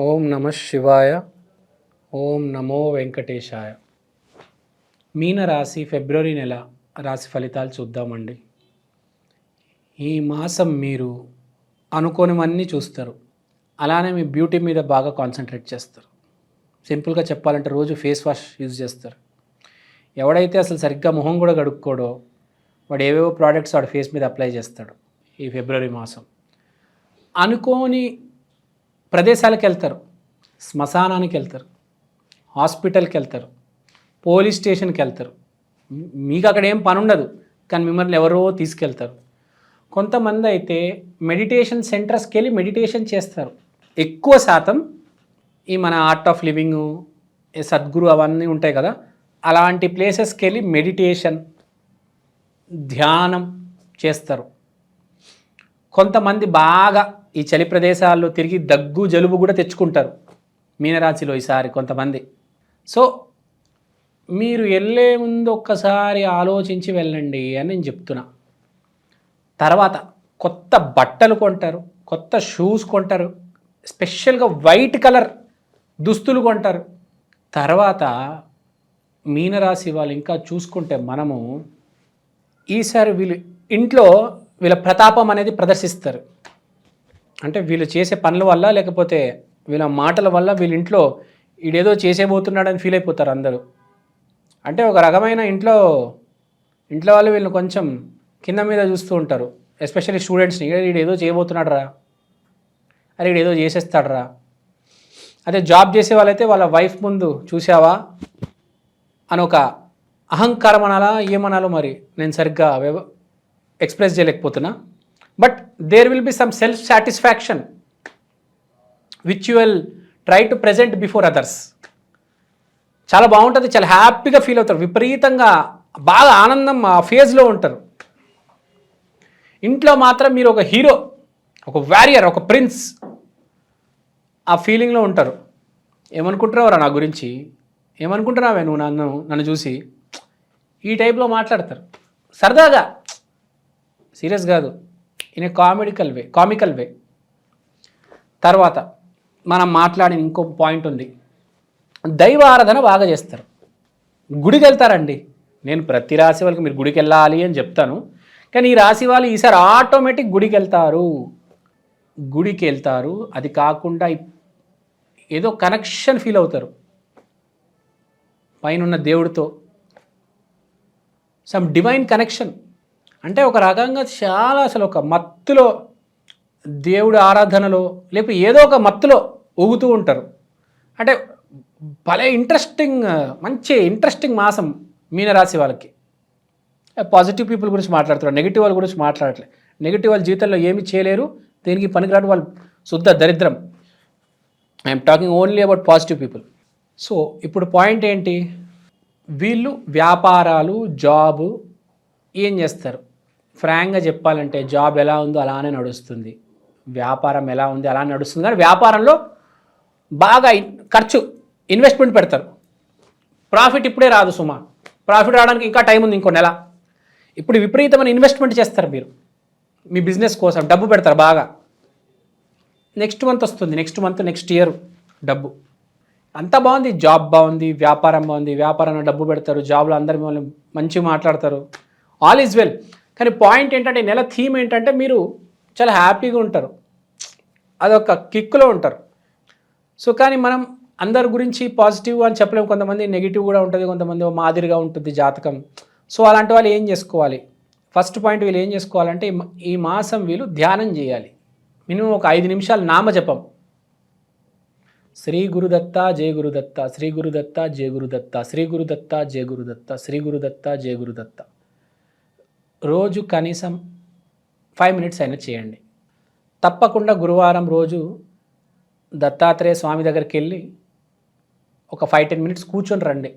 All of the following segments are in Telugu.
ఓం నమ శివాయ ఓం నమో వెంకటేశాయ. మీన రాశి ఫిబ్రవరి నెల రాశి ఫలితాలు చూద్దామండి. ఈ మాసం మీరు అనుకోనివన్నీ చూస్తారు. అలానే మీ బ్యూటీ మీద బాగా కాన్సన్ట్రేట్ చేస్తారు. సింపుల్గా చెప్పాలంటే రోజు ఫేస్ వాష్ యూజ్ చేస్తారు. ఎవడైతే అసలు సరిగ్గా మొహం కూడా కడుక్కోడో వాడు ఏవేవో ప్రోడక్ట్స్ వాడు ఫేస్ మీద అప్లై చేస్తాడు ఈ ఫిబ్రవరి మాసం. అనుకోని ప్రదేశాలకు వెళ్తారు శ్మశానానికి వెళ్తారు హాస్పిటల్కి వెళ్తారు పోలీస్ స్టేషన్కి వెళ్తారు మీకు అక్కడ ఏం పని ఉండదు కానీ మిమ్మల్ని ఎవరో తీసుకెళ్తారు. కొంతమంది అయితే మెడిటేషన్ సెంటర్స్కి వెళ్ళి మెడిటేషన్ చేస్తారు. ఎక్కువ శాతం ఈ మన ఆర్ట్ ఆఫ్ లివింగ్ సద్గురు అవన్నీ ఉంటాయి కదా అలాంటి ప్లేసెస్కి వెళ్ళి మెడిటేషన్ ధ్యానం చేస్తారు. కొంతమంది బాగా ఈ చలి ప్రదేశాల్లో తిరిగి దగ్గు జలుబు కూడా తెచ్చుకుంటారు మీనరాశిలో ఈసారి కొంతమంది. సో మీరు వెళ్ళే ముందు ఒక్కసారి ఆలోచించి వెళ్ళండి అని నేను చెప్తున్నా. తర్వాత కొత్త బట్టలు కొంటారు కొత్త షూస్ కొంటారు స్పెషల్గా వైట్ కలర్ దుస్తులు కొంటారు. తర్వాత మీనరాశి వాళ్ళు ఇంకా చూసుకుంటే మనము ఈసారి వీళ్ళు ఇంట్లో వీళ్ళ ప్రతాపం అనేది ప్రదర్శిస్తారు. అంటే వీళ్ళు చేసే పనుల వల్ల లేకపోతే వీళ్ళ మాటల వల్ల వీళ్ళ ఇంట్లో ఈడేదో చేసేబోతున్నాడని ఫీల్ అయిపోతారు అందరూ. అంటే ఒక రకమైన ఇంట్లో ఇంట్లో వాళ్ళు వీళ్ళని కొంచెం కింద మీద చూస్తూ ఉంటారు. ఎస్పెషల్లీ స్టూడెంట్స్ని వీడు ఏదో చేయబోతున్నాడు రా అరే వీడు ఏదో చేసేస్తాడురా. అదే జాబ్ చేసే వాళ్ళైతే వాళ్ళ వైఫ్ ముందు చూసావా? అని ఒక అహంకారం అనాలా ఏమనాలో మరి? నేను సరిగ్గా వ్యవ- express చేయలేకపోతున్నా. But there will be some self satisfaction which you will try to present before others చాలా బాగుంటుంది చాలా హ్యాపీగా ఫీల్ అవుతారు. విపరీతంగా బాగా ఆనందం ఆ ఫేజ్లో ఉంటారు. ఇంట్లో మాత్రం మీరు ఒక హీరో ఒక వారియర్ ఒక ప్రిన్స్ ఆ ఫీలింగ్లో ఉంటారు. ఏమనుకుంటున్నావురా నా గురించి? ఏమనుకుంటున్నావే నువ్వు నన్ను నన్ను చూసి? ఈ టైప్లో మాట్లాడతారు. సరదాగా. సీరియస్ కాదు. ఇన్ ఏ కామెడికల్ వే కామికల్ వే తర్వాత మనం మాట్లాడిన ఇంకో పాయింట్ ఉంది దైవ ఆరాధన బాగా చేస్తారు గుడికి వెళ్తారండి నేను ప్రతి రాశి వాళ్ళకి మీరు గుడికి వెళ్ళాలి అని చెప్తాను కానీ ఈ రాశి వాళ్ళు ఈసారి ఆటోమేటిక్ గుడికి వెళ్తారు గుడికి వెళ్తారు అది కాకుండా ఏదో కనెక్షన్ ఫీల్ అవుతారు పైన దేవుడితో సమ్ డివైన్ కనెక్షన్ అంటే ఒక రకంగా చాలా అసలు ఒక మత్తులో దేవుడి ఆరాధనలో లేకపోతే ఏదో ఒక మత్తులో ఊగుతూ ఉంటారు. అంటే భలే ఇంట్రెస్టింగ్ మంచి ఇంట్రెస్టింగ్ మాసం మీనరాశి వాళ్ళకి. పాజిటివ్ పీపుల్ గురించి మాట్లాడుతున్నారు నెగిటివ్ వాళ్ళ గురించి మాట్లాడట్లేదు నెగిటివ్ వాళ్ళ జీవితంలో ఏమి చేయలేరు దీనికి పనికిరాని వాళ్ళు శుద్ధ దరిద్రం. I'm talking only about positive people so ఇప్పుడు పాయింట్ ఏంటి? వీళ్ళు వ్యాపారాలు జాబు ఏం చేస్తారు? ఫ్రాంక్గా చెప్పాలంటే జాబ్ ఎలా ఉందో అలానే నడుస్తుంది. వ్యాపారం ఎలా ఉంది అలా నడుస్తుంది. కానీ వ్యాపారంలో బాగా ఖర్చు ఇన్వెస్ట్మెంట్ పెడతారు. ప్రాఫిట్ ఇప్పుడే రాదు సుమా. ప్రాఫిట్ రావడానికి ఇంకా టైం ఉంది ఇంకో నెల. ఇప్పుడు విపరీతమైన ఇన్వెస్ట్మెంట్ చేస్తారు మీరు. మీ బిజినెస్ కోసం డబ్బు పెడతారు బాగా. నెక్స్ట్ మంత్ వస్తుంది. నెక్స్ట్ మంత్ నెక్స్ట్ ఇయర్ డబ్బు. అంతా బాగుంది. జాబ్ బాగుంది వ్యాపారం బాగుంది. వ్యాపారంలో డబ్బు పెడతారు. జాబ్లో అందరు మిమ్మల్ని మంచిగా మాట్లాడతారు. All is well. కానీ పాయింట్ ఏంటంటే నెల థీమ్ ఏంటంటే మీరు చాలా హ్యాపీగా ఉంటారు. అదొక కిక్లో ఉంటారు. సో కానీ మనం అందరి గురించి పాజిటివ్ అని చెప్పలేము. కొంతమంది నెగిటివ్ కూడా ఉంటుంది కొంతమంది మాదిరిగా ఉంటుంది జాతకం. సో అలాంటి వాళ్ళు ఏం చేసుకోవాలి? ఫస్ట్ పాయింట్ వీళ్ళు ఏం చేసుకోవాలంటే ఈ ఈ మాసం వీళ్ళు ధ్యానం చేయాలి. మినిమం ఒక ఐదు నిమిషాలు నామజపం. శ్రీ గురుదత్త జయ గురుదత్త శ్రీ గురుదత్త జయ గురుదత్త శ్రీ గురుదత్త జయ గురుదత్త శ్రీ గురుదత్త జయ గురుదత్త రోజు కనీసం ఫైవ్ మినిట్స్ అయినా చేయండి. తప్పకుండా గురువారం రోజు దత్తాత్రేయ స్వామి దగ్గరికి వెళ్ళి ఒక ఫైవ్ టెన్ మినిట్స్ కూర్చొని రండి.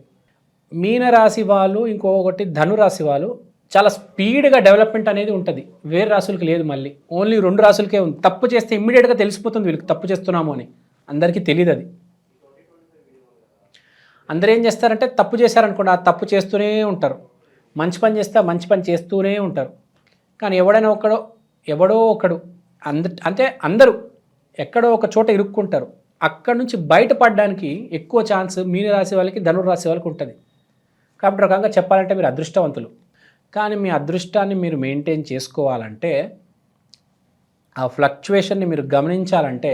మీనరాశి వాళ్ళు ఇంకొకటి ధనురాశి వాళ్ళు చాలా స్పీడ్గా డెవలప్మెంట్ అనేది ఉంటుంది. వేరే రాసులకి లేదు మళ్ళీ. ఓన్లీ రెండు రాసులకే ఉంది. తప్పు చేస్తే ఇమ్మీడియట్గా తెలిసిపోతుంది వీళ్ళకి తప్పు చేస్తున్నాము అని. అందరికీ తెలియదు అది. అందరూ ఏం చేస్తారంటే తప్పు చేశారనుకోండి ఆ తప్పు చేస్తూనే ఉంటారు. మంచి పని చేస్తే మంచి పని చేస్తూనే ఉంటారు. కానీ ఎవడైనా ఒకడో ఎవడో ఒకడు అంద అంటే అందరూ ఎక్కడో ఒక చోట ఇరుక్కుంటారు. అక్కడ నుంచి బయటపడడానికి ఎక్కువ ఛాన్స్ మీన రాశి వాళ్ళకి ధనుడు రాశి వాళ్ళకి ఉంటుంది. కాబట్టి ఒక రకంగా చెప్పాలంటే మీరు అదృష్టవంతులు. కానీ మీ అదృష్టాన్ని మీరు మెయింటైన్ చేసుకోవాలంటే ఆ ఫ్లక్చువేషన్ని మీరు గమనించాలంటే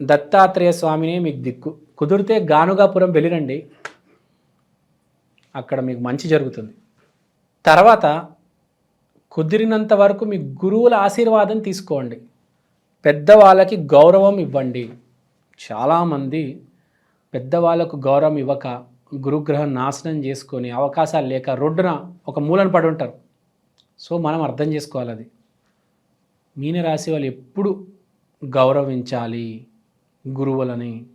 దత్తాత్రేయ స్వామినే మీకు దిక్కు. కుదిరితే గానుగాపురం వెళ్ళిరండి. అక్కడ మీకు మంచి జరుగుతుంది. తర్వాత కుదిరినంత వరకు మీ గురువుల ఆశీర్వాదం తీసుకోండి. పెద్దవాళ్ళకి గౌరవం ఇవ్వండి. చాలామంది పెద్దవాళ్ళకు గౌరవం ఇవ్వక గురుగ్రహం నాశనం చేసుకొని అవకాశాలు లేక రోడ్డున ఒక మూలన పడి ఉంటారు. సో మనం అర్థం చేసుకోవాలి అది. మీనరాశి వాళ్ళు ఎప్పుడు గౌరవించాలి గురువులని?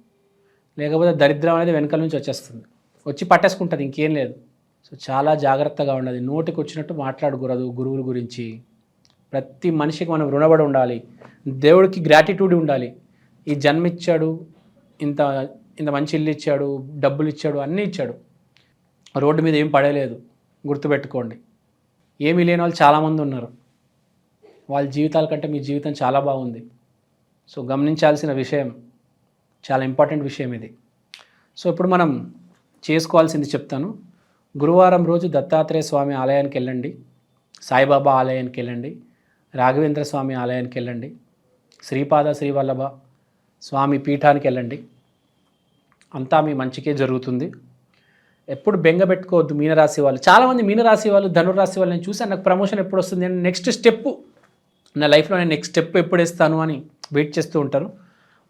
లేకపోతే దరిద్రం అనేది వెనకల నుంచి వచ్చేస్తుంది. వచ్చి పట్టేసుకుంటుంది ఇంకేం లేదు. సో చాలా జాగ్రత్తగా ఉండాలి. నోటికి వచ్చినట్టు మాట్లాడకూడదు గురువుల గురించి. ప్రతి మనిషికి మనం రుణపడి ఉండాలి. దేవుడికి గ్రాటిట్యూడ్ ఉండాలి. ఈ జన్మ ఇచ్చాడు ఇంత ఇంత మంచి ఇల్లు ఇచ్చాడు డబ్బులు ఇచ్చాడు అన్నీ ఇచ్చాడు. రోడ్డు మీద ఏం పడలేదు. గుర్తుపెట్టుకోండి. ఏమీ లేని వాళ్ళు చాలామంది ఉన్నారు. వాళ్ళ జీవితాల కంటే మీ జీవితం చాలా బాగుంది. సో గమనించాల్సిన విషయం చాలా ఇంపార్టెంట్ విషయం ఇది. సో ఇప్పుడు మనం చేసుకోవాల్సింది చెప్తాను. గురువారం రోజు దత్తాత్రేయ స్వామి ఆలయానికి వెళ్ళండి. సాయిబాబా ఆలయానికి వెళ్ళండి. రాఘవేంద్ర స్వామి ఆలయానికి వెళ్ళండి. శ్రీపాద శ్రీవల్లభ స్వామి పీఠానికి వెళ్ళండి. అంతా మీ మంచికే జరుగుతుంది. ఎప్పుడు బెంగ పెట్టుకోవద్దు మీనరాశి వాళ్ళు. చాలామంది మీనరాశి వాళ్ళు ధనురాశి వాళ్ళు నేను చూసాను నాకు ప్రమోషన్ ఎప్పుడు వస్తుంది నేను నెక్స్ట్ స్టెప్ నా లైఫ్లో నేను నెక్స్ట్ స్టెప్ ఎప్పుడు వేస్తాను అని వెయిట్ చేస్తూ ఉంటారు.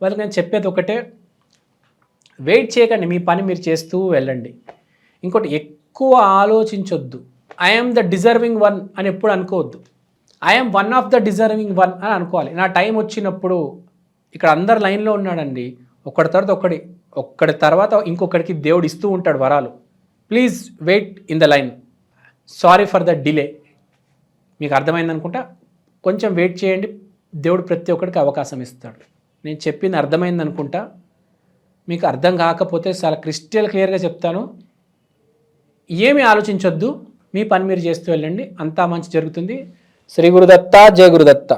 వాళ్ళకి నేను చెప్పేది ఒకటే వెయిట్ చేయకండి మీ పని మీరు చేస్తూ వెళ్ళండి. ఇంకోటి ఎక్కువ ఆలోచించొద్దు. ఐఎమ్ ద డిజర్వింగ్ వన్ అని ఎప్పుడు అనుకోవద్దు. I'm one of the deserving one అని అనుకోవాలి. నా టైం వచ్చినప్పుడు ఇక్కడ అందరు లైన్లో ఉన్నాడండి. ఒక్కడి తర్వాత ఒక్కడి ఒక్కడి తర్వాత ఇంకొకడికి దేవుడు ఇస్తూ ఉంటాడు వరాలు. Please wait in the line sorry for the delay మీకు అర్థమైంది అనుకుంటా? కొంచెం వెయిట్ చేయండి. దేవుడు ప్రతి ఒక్కడికి అవకాశం ఇస్తాడు. నేను చెప్పింది అర్థమైంది అనుకుంటా? మీకు అర్థం కాకపోతే చాలా క్రిస్టల్ క్లియర్గా చెప్తాను. ఏమి ఆలోచించొద్దు. మీ పని మీరు చేస్తూ వెళ్ళండి. అంతా మంచి జరుగుతుంది. శ్రీ గురుదత్త జయ గురుదత్త.